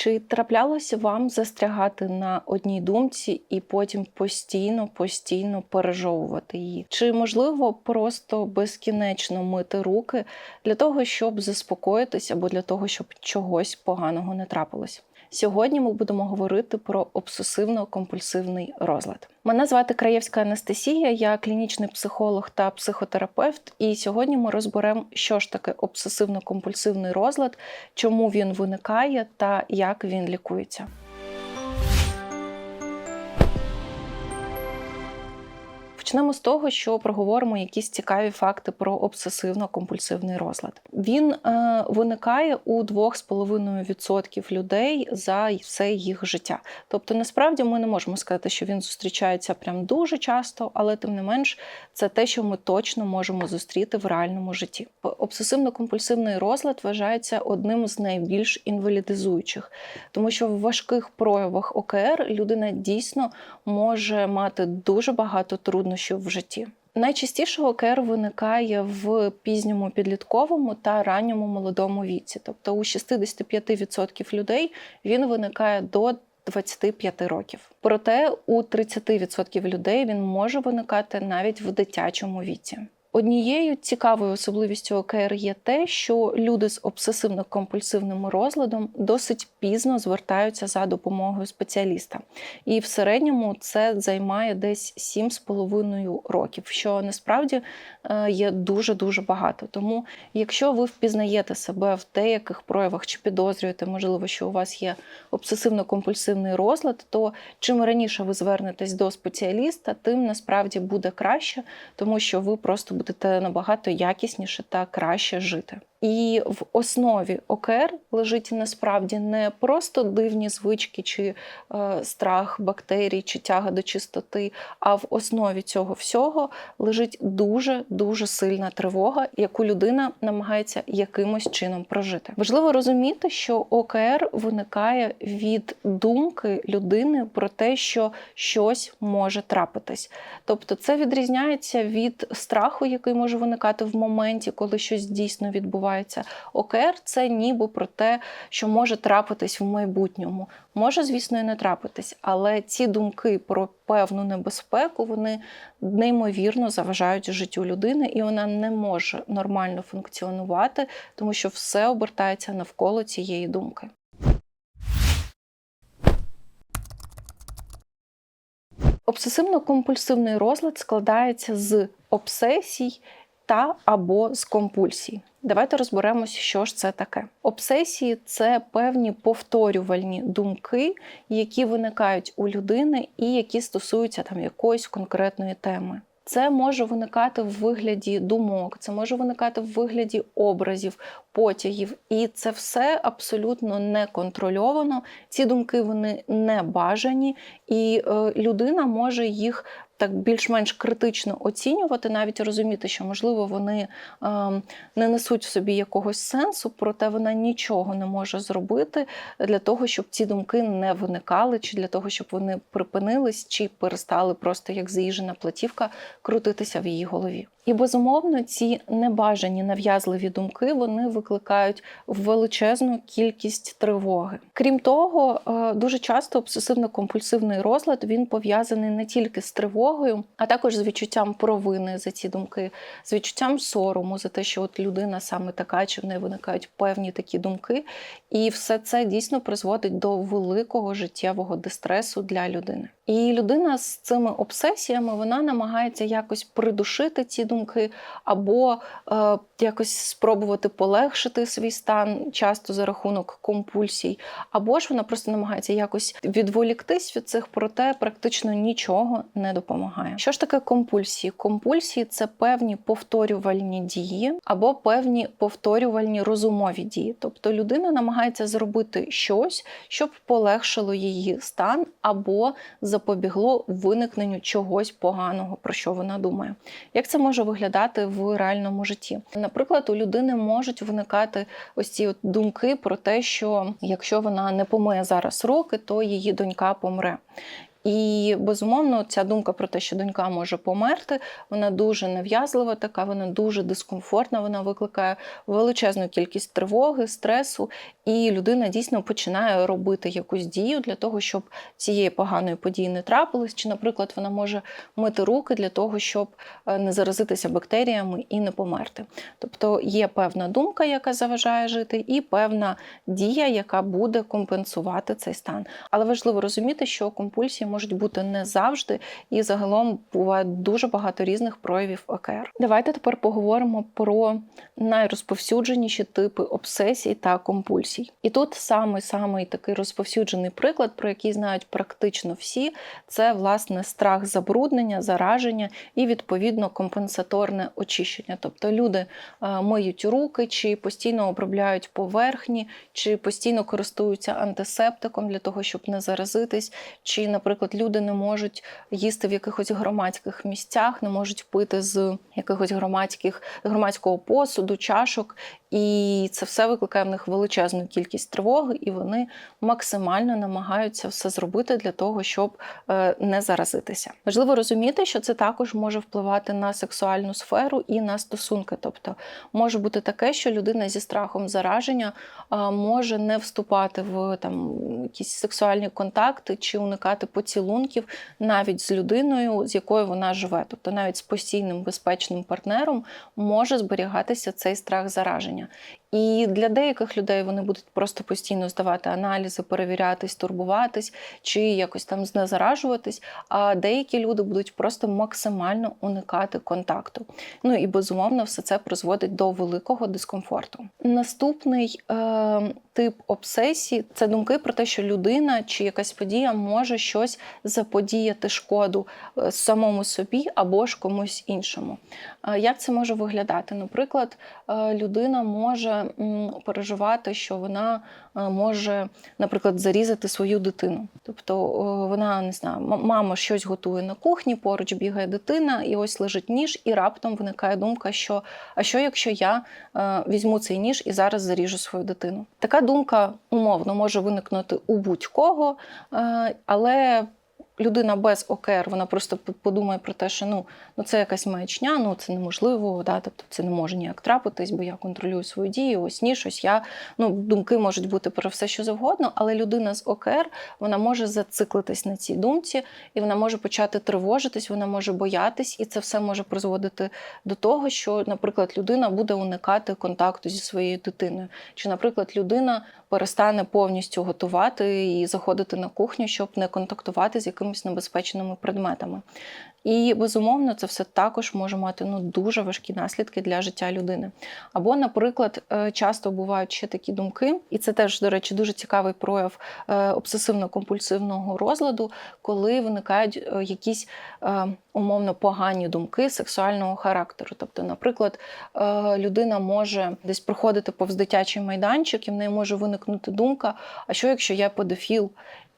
Чи траплялося вам застрягати на одній думці і потім постійно, постійно пережовувати її? Чи можливо просто безкінечно мити руки для того, щоб заспокоїтися або для того, щоб чогось поганого не трапилось? Сьогодні ми будемо говорити про обсесивно-компульсивний розлад. Мене звати Краєвська Анастасія, я клінічний психолог та психотерапевт. І сьогодні ми розберемо, що ж таке обсесивно-компульсивний розлад, чому він виникає та як він лікується. Почнемо з того, що проговоримо якісь цікаві факти про обсесивно-компульсивний розлад. Він е, виникає у 2,5% людей за все їх життя. Тобто, насправді ми не можемо сказати, що він зустрічається прям дуже часто, але тим не менш, це те, що ми точно можемо зустріти в реальному житті. Обсесивно-компульсивний розлад вважається одним з найбільш інвалідизуючих, тому що в важких проявах ОКР людина дійсно може мати дуже багато труднощів в житті. Найчастіше ОКР виникає в пізньому підлітковому та ранньому молодому віці. Тобто у 65% людей він виникає до 25 років. Проте у 30% людей він може виникати навіть в дитячому віці. Однією цікавою особливістю ОКР є те, що люди з обсесивно-компульсивним розладом досить пізно звертаються за допомогою спеціаліста. І в середньому це займає десь 7,5 років, що насправді є дуже-дуже багато. Тому, якщо ви впізнаєте себе в деяких проявах чи підозрюєте, можливо, що у вас є обсесивно-компульсивний розлад, то чим раніше ви звернетесь до спеціаліста, тим насправді буде краще, тому що ви просто будете набагато якісніше та краще жити. І в основі ОКР лежить насправді не просто дивні звички, чи е, страх бактерій, чи тяга до чистоти, а в основі цього всього лежить дуже дуже сильна тривога, яку людина намагається якимось чином прожити. Важливо розуміти, що ОКР виникає від думки людини про те, що щось може трапитись. Тобто, це відрізняється від страху, який може виникати в моменті, коли щось дійсно відбувається відбувається. ОКР це ніби про те, що може трапитись в майбутньому. Може, звісно, і не трапитись, але ці думки про певну небезпеку вони неймовірно заважають життю людини, і вона не може нормально функціонувати, тому що все обертається навколо цієї думки. Обсесивно-компульсивний розлад складається з обсесій та або з компульсій. Давайте розберемося, що ж це таке. Обсесії це певні повторювальні думки, які виникають у людини і які стосуються там якоїсь конкретної теми. Це може виникати в вигляді думок, це може виникати в вигляді образів, потягів, і це все абсолютно не контрольовано. Ці думки вони не бажані, і е, людина може їх так більш-менш критично оцінювати, навіть розуміти, що, можливо, вони е, не несуть в собі якогось сенсу, проте вона нічого не може зробити для того, щоб ці думки не виникали, чи для того, щоб вони припинились, чи перестали просто як заїжджена платівка крутитися в її голові. І безумовно, ці небажані нав'язливі думки вони викликають величезну кількість тривоги. Крім того, е, дуже часто обсесивно-компульсивний розлад він пов'язаний не тільки з тривогою, а також з відчуттям провини за ці думки, з відчуттям сорому за те, що от людина саме така, чи в неї виникають певні такі думки. І все це дійсно призводить до великого життєвого дистресу для людини. І людина з цими обсесіями вона намагається якось придушити ці думки, або е, якось спробувати полегшити свій стан, часто за рахунок компульсій, або ж вона просто намагається якось відволіктись від цих, проте практично нічого не допомагає. Що ж таке компульсії? Компульсії це певні повторювальні дії або певні повторювальні розумові дії. Тобто людина намагається зробити щось, щоб полегшило її стан або запобігло виникненню чогось поганого, про що вона думає. Як це може виглядати в реальному житті? Наприклад, у людини можуть виникати ось ці от думки про те, що якщо вона не помиє зараз роки, то її донька помре. І безумовно, ця думка про те, що донька може померти, вона дуже нав'язлива, така вона дуже дискомфортна. Вона викликає величезну кількість тривоги, стресу, і людина дійсно починає робити якусь дію для того, щоб цієї поганої події не трапилось. Чи, наприклад, вона може мити руки для того, щоб е, не заразитися бактеріями і не померти. Тобто є певна думка, яка заважає жити, і певна дія, яка буде компенсувати цей стан. Але важливо розуміти, що компульсії можуть бути не завжди, і загалом буває дуже багато різних проявів ОКР. Давайте тепер поговоримо про найрозповсюдженіші типи обсесій та компульсій. І тут самий самий такий розповсюджений приклад, про який знають практично всі, це власне страх забруднення, зараження і відповідно компенсаторне очищення. Тобто люди миють руки, чи постійно обробляють поверхні, чи постійно користуються антисептиком для того, щоб не заразитись, чи, наприклад, люди не можуть їсти в якихось громадських місцях, не можуть пити з якихось громадських громадського посуду, чашок. І це все викликає в них величезну кількість тривоги, і вони максимально намагаються все зробити для того, щоб е, не заразитися. Важливо розуміти, що це також може впливати на сексуальну сферу і на стосунки. Тобто може бути таке, що людина зі страхом зараження може не вступати в там якісь сексуальні контакти чи уникати поцілунків навіть з людиною, з якою вона живе. Тобто навіть з постійним безпечним партнером може зберігатися цей страх зараження. Yeah. І для деяких людей вони будуть просто постійно здавати аналізи, перевірятись, турбуватись чи якось там знезаражуватись. А деякі люди будуть просто максимально уникати контакту. Ну і безумовно, все це призводить до великого дискомфорту. Наступний е, тип обсесії це думки про те, що людина чи якась подія може щось заподіяти шкоду е, самому собі або ж комусь іншому. Е, як це може виглядати? Наприклад, е, людина може переживати, що вона е, може, наприклад, зарізати свою дитину. Тобто вона не знаю, мама щось готує на кухні, поруч бігає дитина, і ось лежить ніж, і раптом виникає думка, що а що, якщо я е, візьму цей ніж і зараз заріжу свою дитину? Така думка умовно може виникнути у будь-кого, е, але людина без ОКР, вона просто подумає про те, що ну ну це якась маячня, ну це неможливо, да, тобто це не може ніяк трапитись, бо я контролюю свою дію, ось ні, щось я. Ну, думки можуть бути про все, що завгодно, але людина з ОКР вона може зациклитись на цій думці, і вона може почати тривожитись, вона може боятись, і це все може призводити до того, що, наприклад, людина буде уникати контакту зі своєю дитиною. Чи, наприклад, людина перестане повністю готувати і заходити на кухню, щоб не контактувати з якимись небезпечними предметами. І безумовно, це все також може мати ну дуже важкі наслідки для життя людини. Або, наприклад, е, часто бувають ще такі думки, і це теж, до речі, дуже цікавий прояв е, обсесивно-компульсивного розладу, коли виникають е, якісь умовно погані думки сексуального характеру. Тобто, наприклад, людина може десь проходити повз дитячий майданчик, і в неї може виникнути думка: а що якщо я педофіл?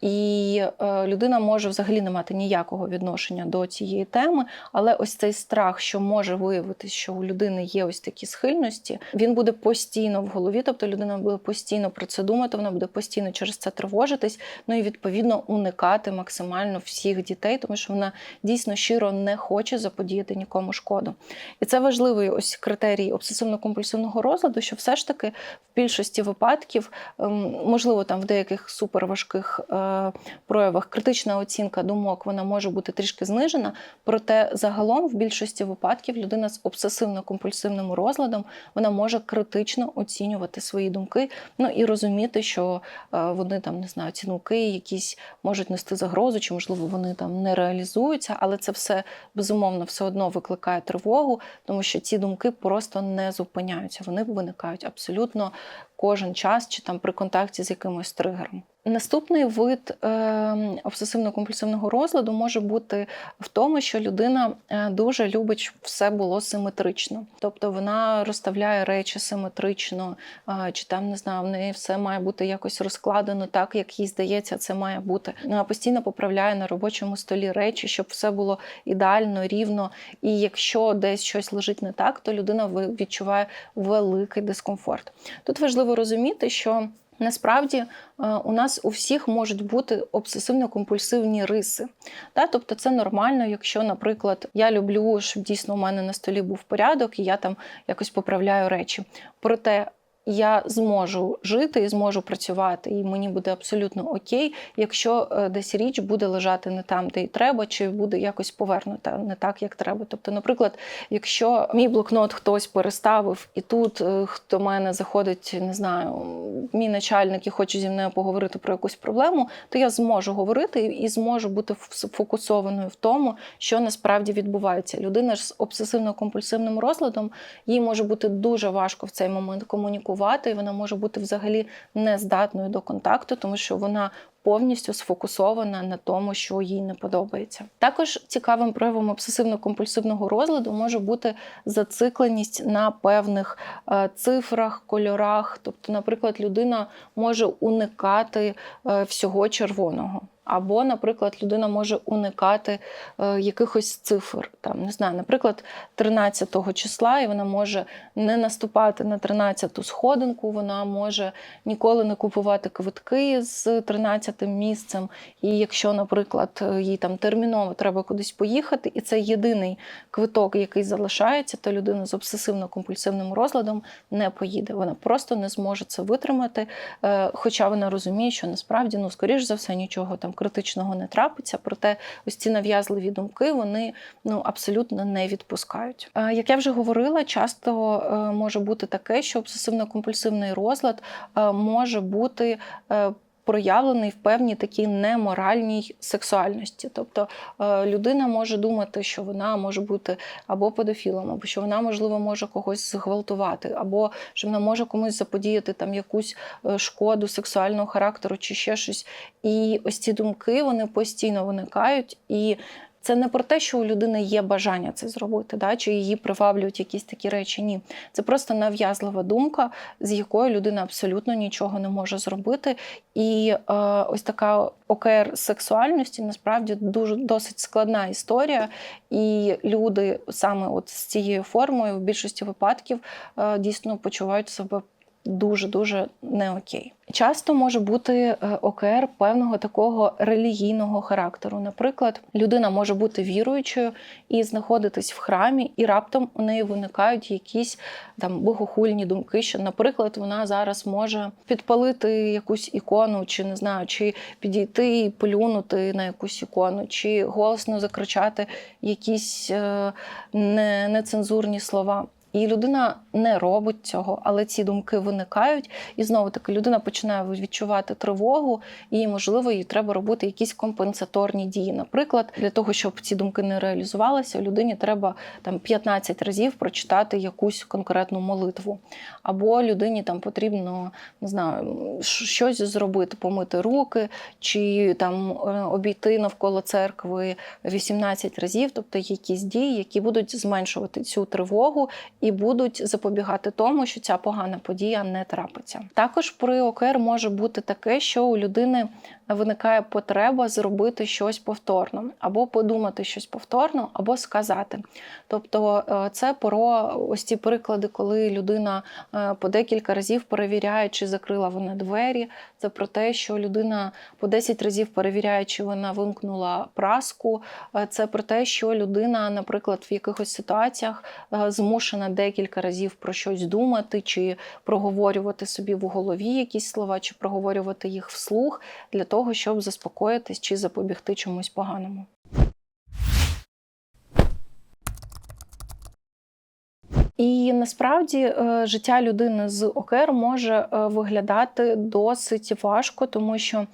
І е, людина може взагалі не мати ніякого відношення до цієї теми, але ось цей страх, що може виявитися, що у людини є ось такі схильності, він буде постійно в голові, тобто людина буде постійно про це думати, вона буде постійно через це тривожитись, ну і відповідно уникати максимально всіх дітей, тому що вона дійсно щиро не хоче заподіяти нікому шкоду. І це важливий ось критерій обсесивно-компульсивного розладу, що все ж таки в більшості випадків, ем, можливо, там в деяких суперважких. Е, проявах критична оцінка думок вона може бути трішки знижена, проте загалом в більшості випадків людина з обсесивно-компульсивним розладом вона може критично оцінювати свої думки, ну і розуміти, що е, вони там не знаю, ці думки якісь можуть нести загрозу, чи можливо вони там не реалізуються, але це все безумовно все одно викликає тривогу, тому що ці думки просто не зупиняються. Вони виникають абсолютно кожен час чи там при контакті з якимось тригером. Наступний вид е, обсесивно-компульсивного розладу може бути в тому, що людина е, дуже любить, щоб все було симетрично. Тобто вона розставляє речі симетрично, е, чи там не знаю, в неї все має бути якось розкладено так, як їй здається, це має бути. Вона постійно поправляє на робочому столі речі, щоб все було ідеально, рівно. І якщо десь щось лежить не так, то людина відчуває великий дискомфорт. Тут важливо розуміти, що Насправді е, у нас у всіх можуть бути обсесивно-компульсивні риси. Тобто це нормально, якщо, наприклад, я люблю, щоб дійсно у мене на столі був порядок, і я там якось поправляю речі. Проте я зможу жити і зможу працювати, і мені буде абсолютно окей, якщо е, десь річ буде лежати не там, де й треба, чи буде якось повернута не так, як треба. Тобто, наприклад, якщо мій блокнот хтось переставив, і тут е, хто мене заходить, не знаю, мій начальник і хоче зі мною поговорити про якусь проблему, то я зможу говорити і зможу бути фокусованою в тому, що насправді відбувається. Людина ж з обсесивно-компульсивним розладом, їй може бути дуже важко в цей момент комунікувати комунікувати, і вона може бути взагалі нездатною до контакту, тому що вона повністю сфокусована на тому, що їй не подобається. Також цікавим проявом обсесивно-компульсивного розладу може бути зацикленість на певних е, цифрах, кольорах. Тобто, наприклад, людина може уникати е, всього червоного. Або, наприклад, людина може уникати е, якихось цифр. Там, не знаю, Наприклад, 13-го числа, і вона може не наступати на 13-ту сходинку, вона може ніколи не купувати квитки з 13 місцем. І якщо, наприклад, їй там терміново треба кудись поїхати, і це єдиний квиток, який залишається, то людина з обсесивно-компульсивним розладом не поїде. Вона просто не зможе це витримати, е, хоча вона розуміє, що насправді, ну, скоріш за все, нічого там критичного не трапиться, проте ось ці нав'язливі думки вони ну абсолютно не відпускають. Як я вже говорила, часто е, може бути таке, що обсесивно-компульсивний розлад е, може бути е, проявлений в певній такій неморальній сексуальності. Тобто е, людина може думати, що вона може бути або педофілом, або що вона, можливо, може когось зґвалтувати, або що вона може комусь заподіяти там якусь е, шкоду сексуального характеру чи ще щось. І ось ці думки вони постійно виникають. і це не про те, що у людини є бажання це зробити, да, чи її приваблюють якісь такі речі. Ні. Це просто нав'язлива думка, з якою людина абсолютно нічого не може зробити. І е, ось така ОКР сексуальності насправді дуже досить складна історія. І люди саме от з цією формою в більшості випадків е, дійсно почувають себе дуже-дуже не окей. Часто може бути е, ОКР певного такого релігійного характеру. Наприклад, людина може бути віруючою і знаходитись в храмі, і раптом у неї виникають якісь там богохульні думки, що, наприклад, вона зараз може підпалити якусь ікону, чи не знаю, чи підійти і плюнути на якусь ікону, чи голосно закричати якісь е, нецензурні слова. І людина не робить цього, але ці думки виникають. І знову таки людина починає відчувати тривогу, і, можливо, їй треба робити якісь компенсаторні дії. Наприклад, для того, щоб ці думки не реалізувалися, людині треба там 15 разів прочитати якусь конкретну молитву. Або людині там потрібно не знаю, щось зробити, помити руки, чи там е, обійти навколо церкви 18 разів, тобто якісь дії, які будуть зменшувати цю тривогу і будуть запобігати тому, що ця погана подія не трапиться. Також при ОКР може бути таке, що у людини виникає потреба зробити щось повторно, або подумати щось повторно, або сказати. Тобто е, це про ось ці приклади, коли людина е, по декілька разів перевіряє, чи закрила вона двері. Це про те, що людина по 10 разів перевіряє, чи вона вимкнула праску. Е, це про те, що людина, наприклад, в якихось ситуаціях змушена декілька разів про щось думати, чи проговорювати собі в голові якісь слова, чи проговорювати їх вслух для того, щоб заспокоїтись чи запобігти чомусь поганому. І насправді е, життя людини з ОКР може е, виглядати досить важко, тому що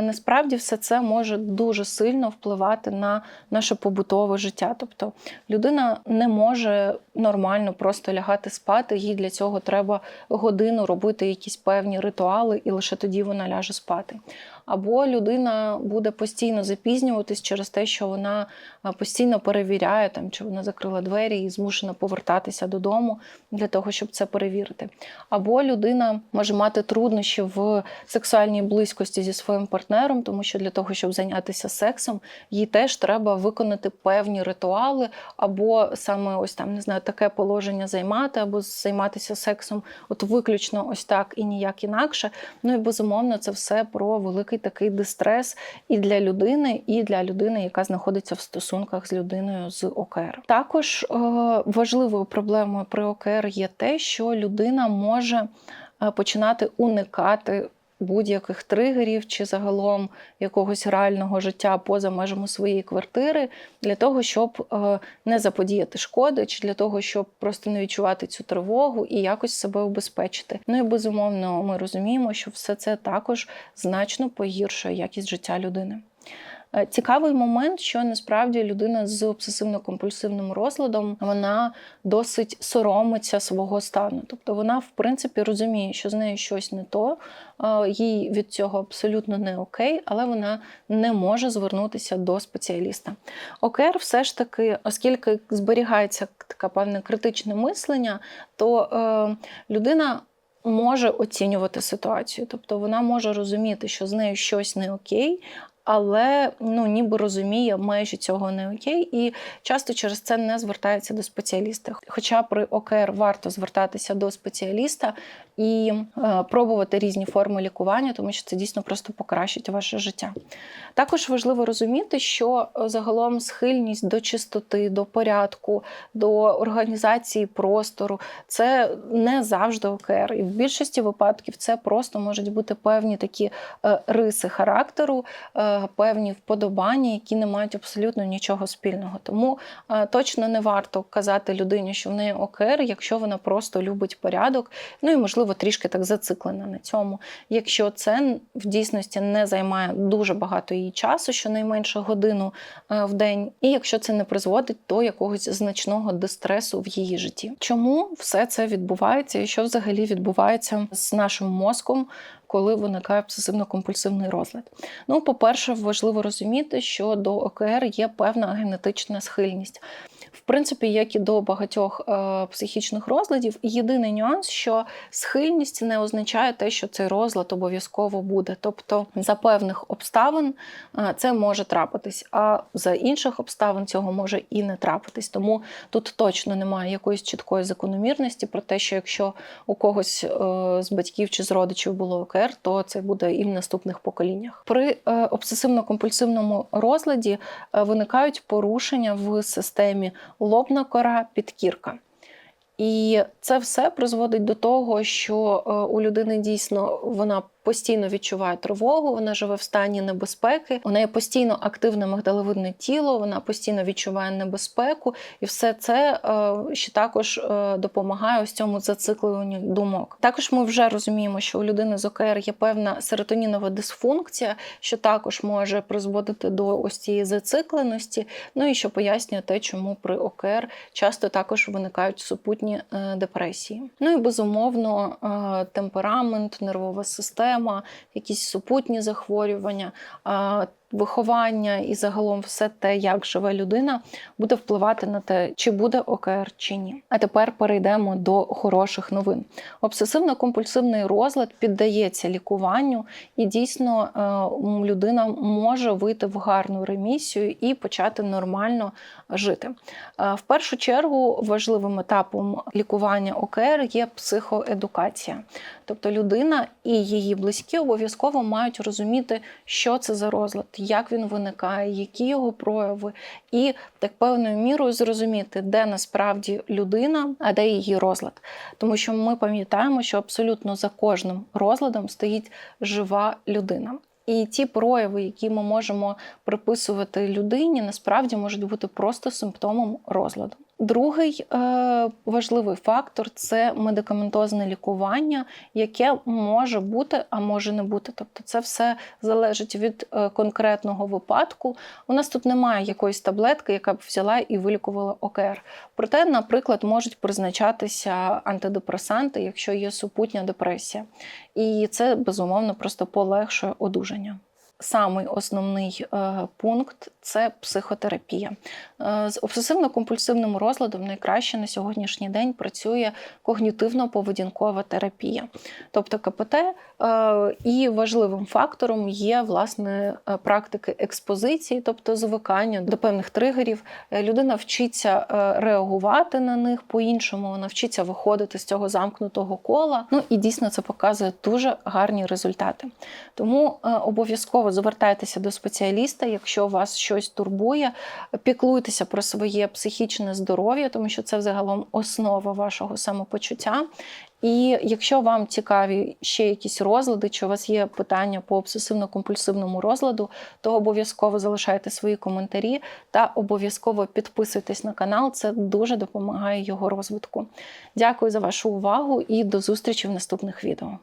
насправді все це може дуже сильно впливати на наше побутове життя. Тобто людина не може нормально просто лягати спати, їй для цього треба годину робити якісь певні ритуали, і лише тоді вона ляже спати. Або людина буде постійно запізнюватись через те, що вона постійно перевіряє, там, чи вона закрила двері і змушена повертатися додому для того, щоб це перевірити. Або людина може мати труднощі в сексуальній близькості зі своїм партнером, тому що для того, щоб зайнятися сексом, їй теж треба виконати певні ритуали, або саме ось там не знаю, таке положення займати, або займатися сексом, от виключно ось так і ніяк інакше. Ну і безумовно, це все про великий такий дистрес і для людини, і для людини, яка знаходиться в стосунках з людиною з ОКР. Також е, важливою проблемою при ОКР є те, що людина може е, починати уникати будь-яких тригерів чи загалом якогось реального життя поза межами своєї квартири для того, щоб е, не заподіяти шкоди, чи для того, щоб просто не відчувати цю тривогу і якось себе убезпечити. Ну і безумовно, ми розуміємо, що все це також значно погіршує якість життя людини. Е, Цікавий момент, що насправді людина з обсесивно-компульсивним розладом вона досить соромиться свого стану. Тобто вона, в принципі, розуміє, що з нею щось не то, е, їй від цього абсолютно не окей, але вона не може звернутися до спеціаліста. ОКР, все ж таки, оскільки зберігається таке певне критичне мислення, то е, людина. Може оцінювати ситуацію, тобто вона може розуміти, що з нею щось не окей, але ну ніби розуміє межі цього не окей, і часто через це не звертається до спеціаліста. Хоча при ОКР варто звертатися до спеціаліста і е, пробувати різні форми лікування, тому що це дійсно просто покращить ваше життя. Також важливо розуміти, що е, загалом схильність до чистоти, до порядку, до організації простору це не завжди ОКР. І в більшості випадків це просто можуть бути певні такі е, риси характеру. Е, певні вподобання, які не мають абсолютно нічого спільного. Тому е, точно не варто казати людині, що в неї ОКР, якщо вона просто любить порядок, ну і можливо трішки так зациклена на цьому. Якщо це в дійсності не займає дуже багато її часу, щонайменше годину е, в день, і якщо це не призводить до якогось значного дистресу в її житті. Чому все це відбувається, і що взагалі відбувається з нашим мозком? Коли виникає обсесивно-компульсивний розлад. Ну, по-перше, важливо розуміти, що до ОКР є певна генетична схильність. В принципі, як і до багатьох е, психічних розладів, єдиний нюанс, що схильність не означає те, що цей розлад обов'язково буде. Тобто, за певних обставин е, це може трапитись, а за інших обставин цього може і не трапитись. Тому тут точно немає якоїсь чіткої закономірності про те, що якщо у когось е, з батьків чи з родичів було ОКР, то це буде і в наступних поколіннях. При е, обсесивно-компульсивному розладі е, виникають порушення в системі лобна кора, підкірка. І це все призводить до того, що е, у людини дійсно вона постійно відчуває тривогу, вона живе в стані небезпеки, у неї постійно активне мигдалевидне тіло, вона постійно відчуває небезпеку, і все це е, ще також е, допомагає ось цьому зацикленню думок. Також ми вже розуміємо, що у людини з ОКР є певна серотонінова дисфункція, що також може призводити до ось цієї зацикленості. Ну і що пояснює те, чому при ОКР часто також виникають супутні е, депресії. Ну і безумовно, темперамент, нервова система система, якісь супутні захворювання, виховання і загалом все те, як живе людина, буде впливати на те, чи буде ОКР чи ні. А тепер перейдемо до хороших новин. Обсесивно-компульсивний розлад піддається лікуванню, і дійсно е, людина може вийти в гарну ремісію і почати нормально жити. Е, в першу чергу важливим етапом лікування ОКР є психоедукація. Тобто людина і її близькі обов'язково мають розуміти, що це за розлад, як він виникає, які його прояви, і так певною мірою зрозуміти, де насправді людина, а де її розлад. Тому що ми пам'ятаємо, що абсолютно за кожним розладом стоїть жива людина. І ті прояви, які ми можемо приписувати людині, насправді можуть бути просто симптомом розладу. Другий е, важливий фактор це медикаментозне лікування, яке може бути, а може не бути. Тобто, це все залежить від е, конкретного випадку. У нас тут немає якоїсь таблетки, яка б взяла і вилікувала ОКР. Проте, наприклад, можуть призначатися антидепресанти, якщо є супутня депресія. І це безумовно просто полегшує одужання. Самий основний е, пункт це психотерапія. Е, З обсесивно-компульсивним розладом найкраще на сьогоднішній день працює когнітивно-поведінкова терапія, тобто КПТ. е, І важливим фактором є власне практики експозиції, тобто звикання до певних тригерів. Людина вчиться реагувати на них по-іншому, вона вчиться виходити з цього замкнутого кола. Ну і дійсно це показує дуже гарні результати. Тому е, обов'язково звертайтеся до спеціаліста, якщо вас щось турбує, піклуйтеся про своє психічне здоров'я, тому що це взагалом основа вашого самопочуття. І якщо вам цікаві ще якісь розлади, чи у вас є питання по обсесивно-компульсивному розладу, то обов'язково залишайте свої коментарі та обов'язково підписуйтесь на канал. Це дуже допомагає його розвитку. Дякую за вашу увагу і до зустрічі в наступних відео.